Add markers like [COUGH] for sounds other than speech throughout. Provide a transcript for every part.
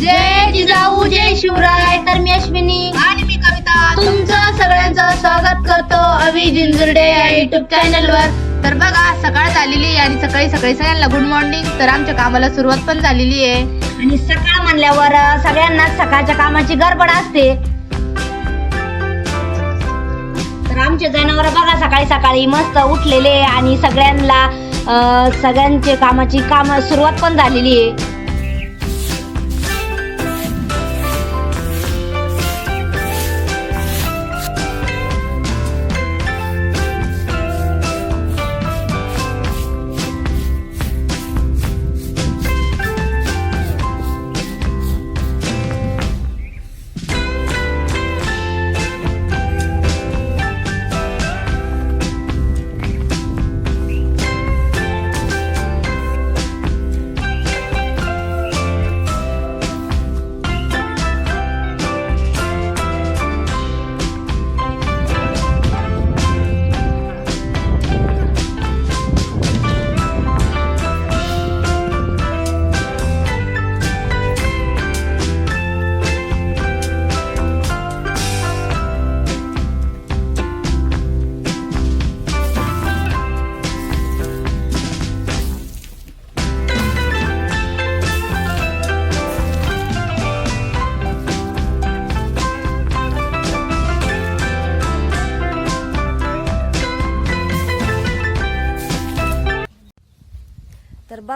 जय जिजाऊ जय शिवराय. तर मी अश्विनी. आणि मी कविता. तुमचं सगळ्यांचं स्वागत करतो अभि जिंजुर्डे या युट्यूब चॅनल वर तर बघा सकाळ झालेली आहे आणि सकाळी सकाळी सगळ्यांना गुड मॉर्निंग तर आमच्या कामाला सुरुवात पण झालेली आहे. आणि सकाळ म्हणल्यावर अं, सगळ्यांनाच सकाळच्या कामाची गडबड असते. तर आमचे जनावर बघा सकाळी सकाळी मस्त उठलेले आणि सगळ्यांना सगळ्यांचे कामाची काम सुरुवात पण झालेली आहे.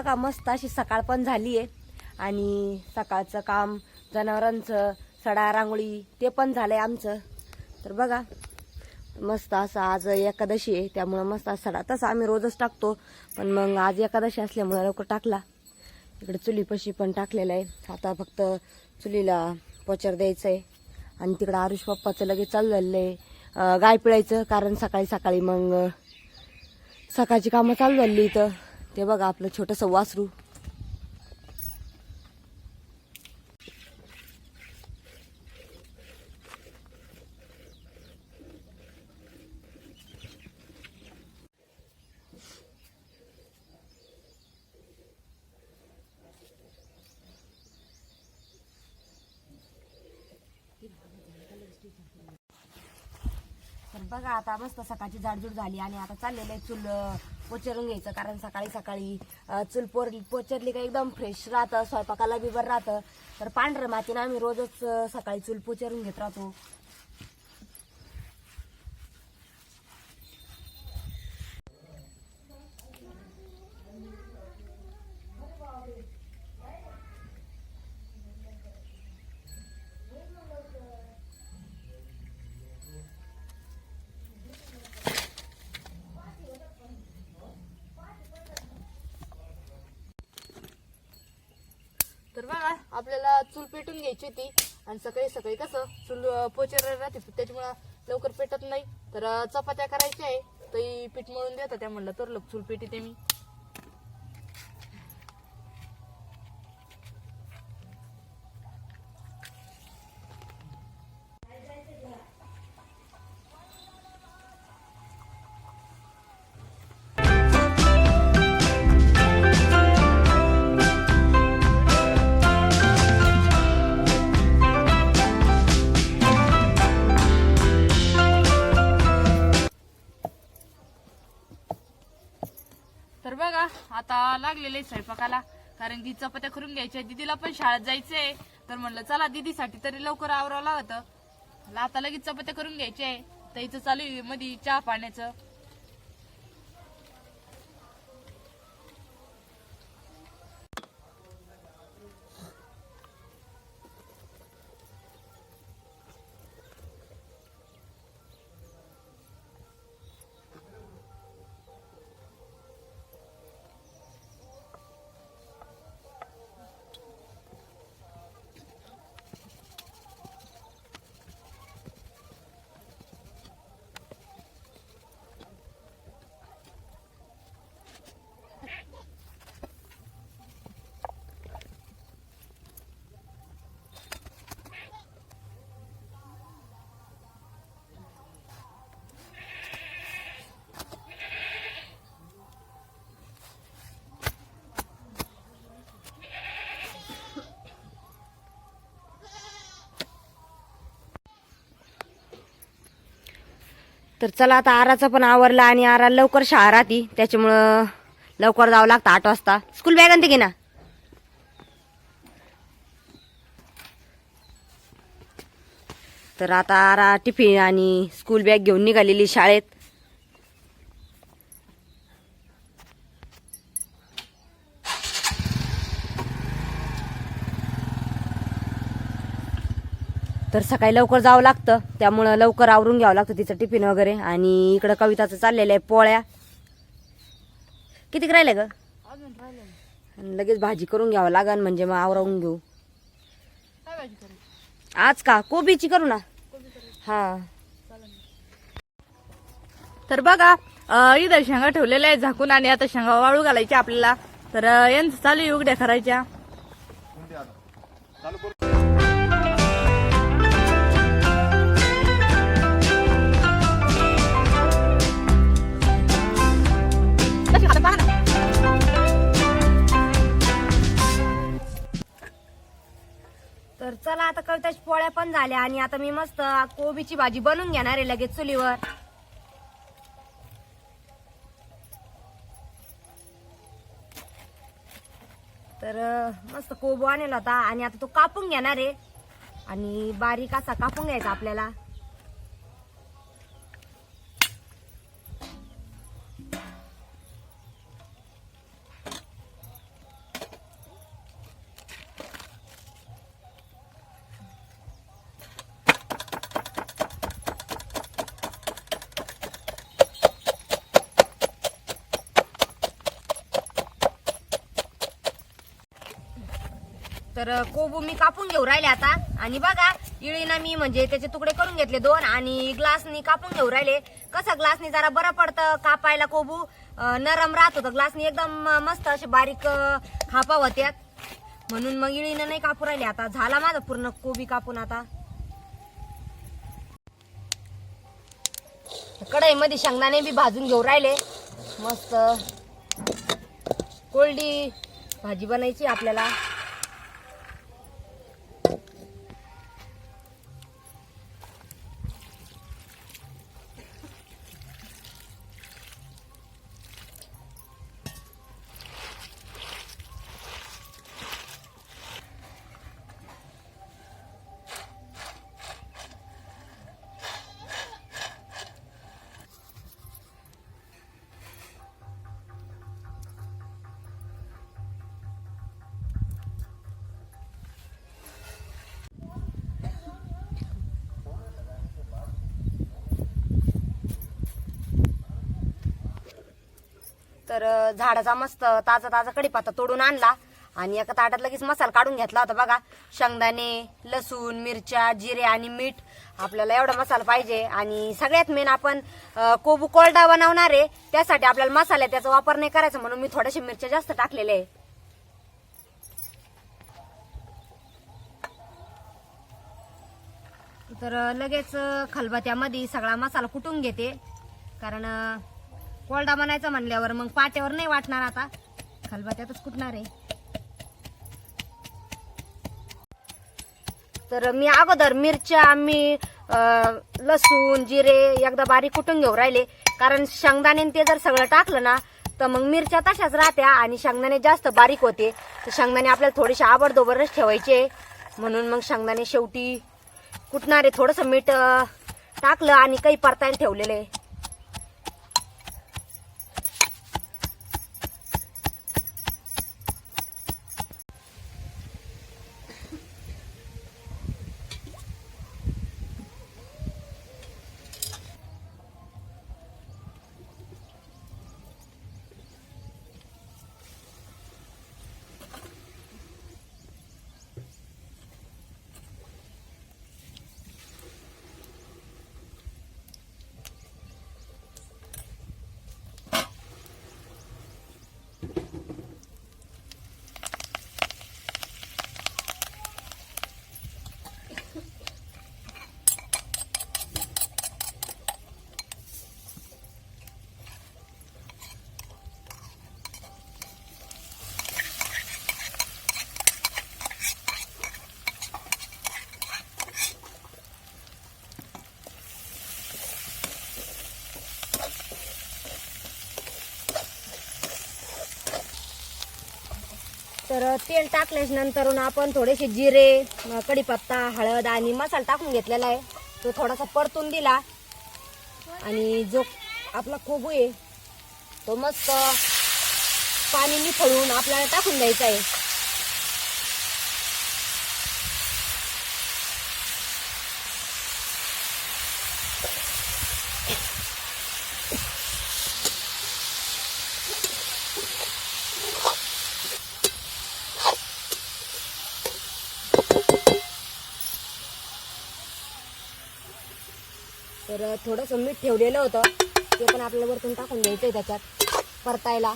बघा मस्त अशी सकाळ पण झाली आहे आणि सकाळचं काम जनावरांचं सडा रांगोळी ते पण झालं आहे आमचं. तर बघा मस्त असं आज एकादशी आहे त्यामुळं मस्त सडा. तसं आम्ही रोजच टाकतो पण मग आज एकादशी असल्यामुळं लवकर टाकला. इकडे चुलीपाशी पण टाकलेलं आहे. आता फक्त चुलीला पोचर द्यायचं आहे आणि तिकडं आरुष पप्पाचं लगेच चालू झालेलं आहे गाय पिळायचं कारण सकाळी सकाळी मग सकाळची कामं चालू झाली इथं. ते बघा आपलं छोटंसं वासरू. तर बघा आता मस्त सकाळची जाडजूड झाली आणि आता चाललेलं आहे चुल. पोचरून घ्यायचं. कारण सकाळी सकाळी चूल पोर पोचरली का एकदम फ्रेश राहतं स्वयंपाकाला बी बरं राहतं. तर पांढरं मातीनं आम्ही रोजच सकाळी चूल पोचरून घेत राहतो. बघा. आपल्याला चूल पेटून घ्यायची होती. आणि सकाळी सकाळी कसं चूल पोचर राहते त्याच्यामुळं लवकर पेटत नाही. तर चपात्या करायच्या आहे. तर पीठ मळून देतात त्या म्हणलं तर लोक चूल पेटी ते मी. गेले स्वयंपाकाला. कारण की चपात्या करून घ्यायच्या. दीदीला पण शाळेत जायचंय. तर म्हणलं चला दीदीसाठी तरी लवकर आवरावं लागतं. आता लगेच चपात्या करून घ्यायच्या आहे. तर इथं चालू आहे मध्ये चहा पाण्याचं. तर चला आता आराचं पण आवरलं आणि आरा लवकर शाळा राहती. त्याच्यामुळं लवकर जावं लागतं आठ वाजता. स्कूल बॅग आणते की ना. तर आता आरा टिफिन आणि स्कूल बॅग घेऊन निघालेली शाळेत. तर सकाळी लवकर जावं लागतं. त्यामुळं लवकर आवरून घ्यावं लागतं तिचं टिफिन वगैरे. आणि इकडं कविताचं चाललेलं आहे पोळ्या. किती राहिले ग? लगेच भाजी करून घ्यावं लागन म्हणजे मग आवरावून घेऊ. आज का? कोबीची करू ना? हा. तर बघा इथं शेंगा ठेवलेल्या आहेत झाकून आणि आता शेंगा वाळू घालायच्या आपल्याला. तर यांचं चालू आहे उघड्या करायच्या. चला आता कविताची पोळ्या पण झाल्या आणि आता मी मस्त कोबीची भाजी बनवून घेणार आहे लगेच चुलीवर. तर मस्त कोबू आणला होता आणि आता तो कापून घेणार आहे. आणि बारीक असा कापून घ्यायचा आपल्याला. तर कोबू मी कापून घेऊ राहिले आता. आणि बघा इळीना मी म्हणजे त्याचे तुकडे करून घेतले दोन आणि ग्लासनी कापून घेऊ राहिले. कसं ग्लासनी जरा बरं पडतं कापायला कोबू? नरम राहत होतं. ग्लासनी एकदम मस्त असे बारीक खापा होत्यात म्हणून मग इळीनं नाही कापू राहिले आता. झाला माझा पूर्ण कोबी कापून आता. कढईमध्ये शेंगदाणे बी भाजून घेऊ राहिले. मस्त. कोरडी भाजी बनायची आपल्याला. तर झाडाचा मस्त ताजा ताजा कडीपाता तोडून आणला आणि एका ताटात लगेच मसाला काढून घेतला होता बघा. शेंगदाणे लसूण मिरच्या जिरे आणि मीठ आपल्याला एवढा मसाला पाहिजे. आणि सगळ्यात मेन आपण कोबू कोरडा बनवणार आहे. त्यासाठी आपल्याला मसाला त्याचा वापर नाही करायचा म्हणून मी थोड्याशा मिरच्या जास्त टाकलेल्या आहे. तर लगेच खलबत्यामध्ये सगळा मसाला कुटून घेते. कारण कोरडा बनायचा म्हणल्यावर मग पाट्यावर नाही वाटणार आता. खलबत्यातच कुटणार आहे? तर मी अगोदर मिरच्या मी लसूण जिरे एकदा बारीक कुटून घेऊ राहिले. कारण शेंगदाणे ते जर सगळं टाकलं ना तर मग मिरच्या तशाच राहत्या आणि शेंगदाणे जास्त बारीक होते. तर शेंगदाणे आपल्याला थोडेसे आबडदोबरच ठेवायचे. म्हणून मग शेंगदाणे शेवटी कुटणारे थोडंसं मीठ टाकलं आणि काही परतायला ठेवलेलं. आहे तर तेल टाकल्याच्या नंतर आपण थोडेसे जिरे कढीपत्ता हळद आणि मसाला टाकून घेतलेला आहे. तो थोडासा परतून दिला. आणि जो आपला कोबू आहे तो मस्त पाणी निफळून आपल्याला टाकून द्यायचा आहे. तर थोडंसं मीठ ठेवलेलं होतं. ते पण आपल्याला वरतून टाकून द्यायचं आहे त्याच्यात परतायला.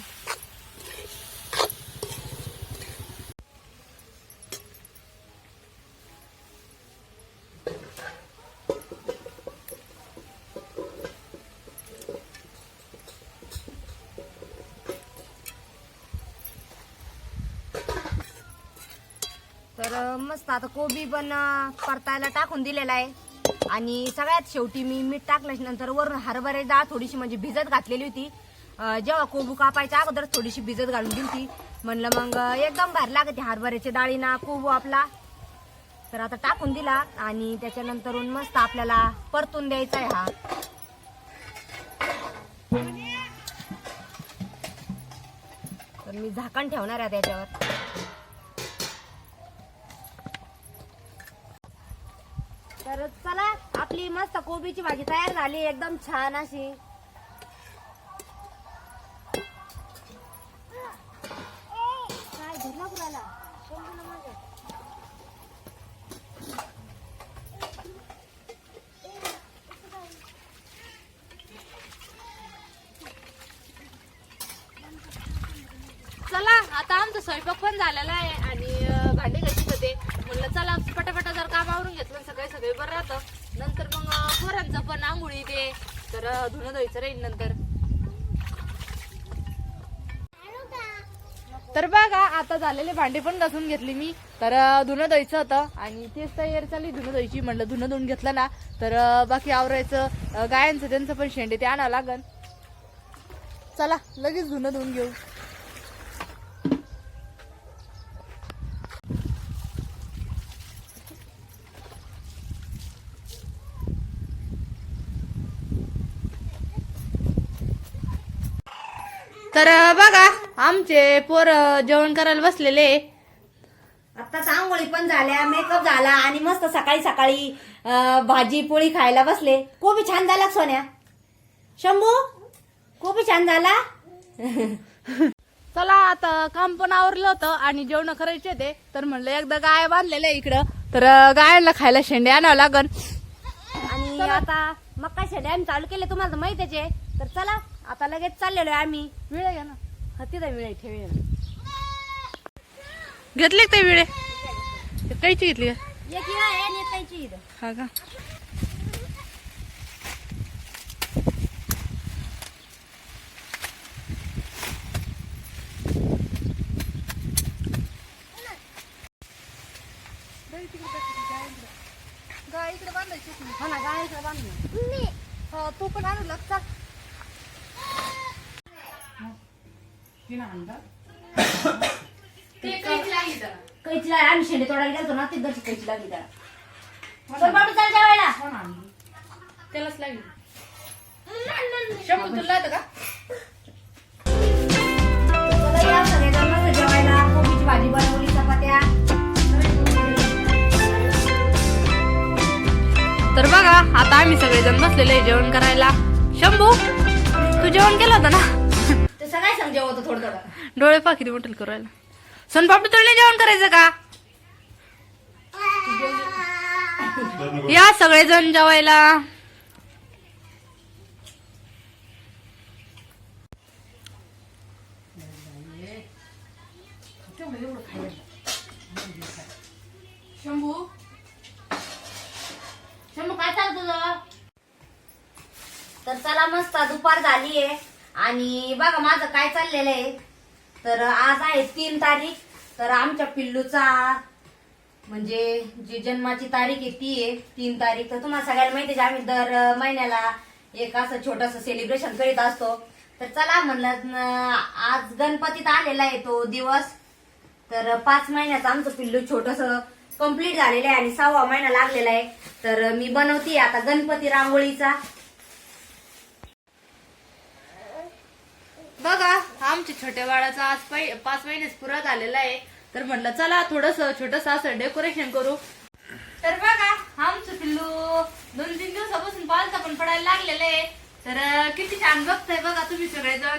तर मस्त आता कोबी पण परतायला टाकून दिलेला आहे. आणि सगळ्यात शेवटी मी मीठ टाकल्यानंतर वरून हरभरे डाळ थोडीशी म्हणजे भिजत घातलेली होती. जेव्हा कोबू कापायच्या अगोदर थोडीशी भिजत घालून दिली होती. म्हणलं मग एकदम भारी लागते हरभऱ्याच्या डाळीना कोबू आपला. तर आता टाकून दिला आणि त्याच्यानंतर मस्त आपल्याला परतून द्यायचा आहे हा. तर मी झाकण ठेवणार आहे त्याच्यावर. तर चला आपली मस्त कोबीची भाजी तयार झाली एकदम छान अशी काय धरला कुणाला? कोण मागे? चला आता आमचा स्वयंपाक पण झालेला आहे आणि अं, भांडी होते म्हणलं चला पटापटा जर काम आवरून घेतलं सगळे सगळे बरं राहतं नंतर मग अं, पोरांचं पण आंघोळी ते तर धुणं धुवायचं राहील नंतर. तर बघा आता झालेले भांडे पण घासून घेतली मी. तर धुणं द्यायचं होतं आणि तेच तयार चालली धुणं द्यायची म्हणलं धुणं धुवून घेतलं ना तर बाकी आवरायचं. गायांचं त्यांचं पण शेंडे ते आणावं लागन. चला लगेच धुणं धुवून घेऊ. तर बघा आमचे पोर जेवण करायला बसलेले. आत्ताच आंघोळी पण झाल्या मेकअप झाला आणि मस्त सकाळी सकाळी भाजी पोळी खायला बसले. कोबी छान झाला सोन्या. शंभू कोबी छान झाला? [LAUGHS] चला आता काम पण आवरलं होतं आणि जेवण करायचे होते. तर म्हणलं एकदा गाय बांधलेल्या आहे इकडं. तर गायांना खायला शेंडे आणावं लागन. आणि आता मक्का शेड्या आम्ही चालू केले तुम्हाला माहितीच आहे. तर चला. आता लगेच चाललेलो आहे आम्ही. वेळ घ्या ना? हा, तिथं वेळ ठेवूया घेतली ते विळे? कायची घेतली एक इळा आहे आणि एक काहीची इथं. हा का गाय इकडे बांधायची हो ना गायचं बांधलं हो तू पण आणू लागता ते. कैचीला आम्ही शेंडे तोडायला गेलतो ना तिथं कैची लागली त्याला. चल बाबू चल जेवायला. त्यालाच लागली. शंभू तुला येतं का? चला या सगळेजण मस्त जेवायला. कोबीची भाजी बनवली चपात्या. तर बघा आता आम्ही सगळेजण बसलेले आहे जेवण करायला. शंभू तू जेवण केलं होतं ना? सगळ्या सांग जेवतो थोडं थोडं डोळे पा किती मोठे करायला सोनपापडी तुला जेवण करायचं का? या सगळेजण जेवायला. शंभू? शंभू काय चालू तुझं? तर चला मस्त दुपार झाली आहे आणि बघा माझं काय चाललेलं आहे. तर आज आहे तीन तारीख. तर आमच्या पिल्लूचा म्हणजे जी जन्माची तारीख आहे ती आहे तीन तारीख. तर तुम्हाला सगळ्यांना माहिती आहे आम्ही दर महिन्याला एक असं छोटस सेलिब्रेशन करीत असतो. तर चला म्हणलं आज गणपतीत आलेला आहे तो दिवस. तर पाच महिन्याचं आमचं पिल्लू छोटस कंप्लीट झालेलं आहे आणि सहावा महिना लागलेला आहे. तर मी बनवते आता गणपती रांगोळीचा. बघा आमच्या छोट्या बाळाचा आज पाच महिनेच पुरा झालेला आहे. तर म्हटलं चला थोडस छोटस असं डेकोरेशन करू. तर बघा आमचं पिल्लू दोन तीन दिवसापासून पालता पण पडायला लागलेलं आहे. तर किती छान बघताय बघा तुम्ही सगळेजण.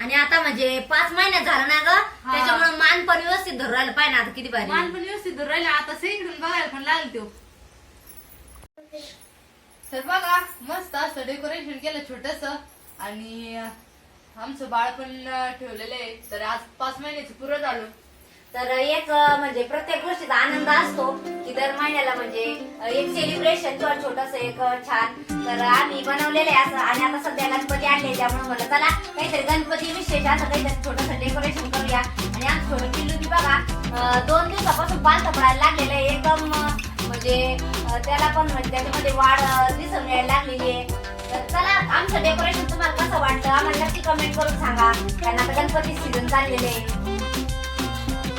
आणि आता म्हणजे पाच महिन्यात झालं ना ग त्याच्यामुळे मान पण व्यवस्थित धरून राहिलं पाहिजे आता किती मान भारी पण व्यवस्थित धरून राहिले आता सगळीकडून बघायला पण लागल तो तर बघा मस्त असं डेकोरेशन केलं छोटस. आणि आमचं बाळ पण ठेवलेलं आहे. तर आज पाच महिन्याचं पुरं झालं. तर एक म्हणजे प्रत्येक गोष्टीचा आनंद असतो की दर महिन्याला म्हणजे एक सेलिब्रेशन किंवा छोटस एक छान. तर आम्ही बनवलेले असं आणि आता सध्या गणपती आणले त्यामुळे मला चला काहीतरी गणपती विशेष असं काहीतरी छोटस डेकोरेशन करूया. आणि आमचं छोटं किल्लू की बघा अं, दोन दिवसापासून पालथं पडायला लागलेलं आहे. एकदम अं, म्हणजे अं, त्याला पण म्हणजे त्याच्यामध्ये वाढ अं, दिसून यायला लागलेली आहे. चला आमचं डेकोरेशन तुम्हाला कसं वाटलं? आम्हाला नक्की कमेंट करून सांगा. कारण आता गणपती सीझन चाललेले आहे.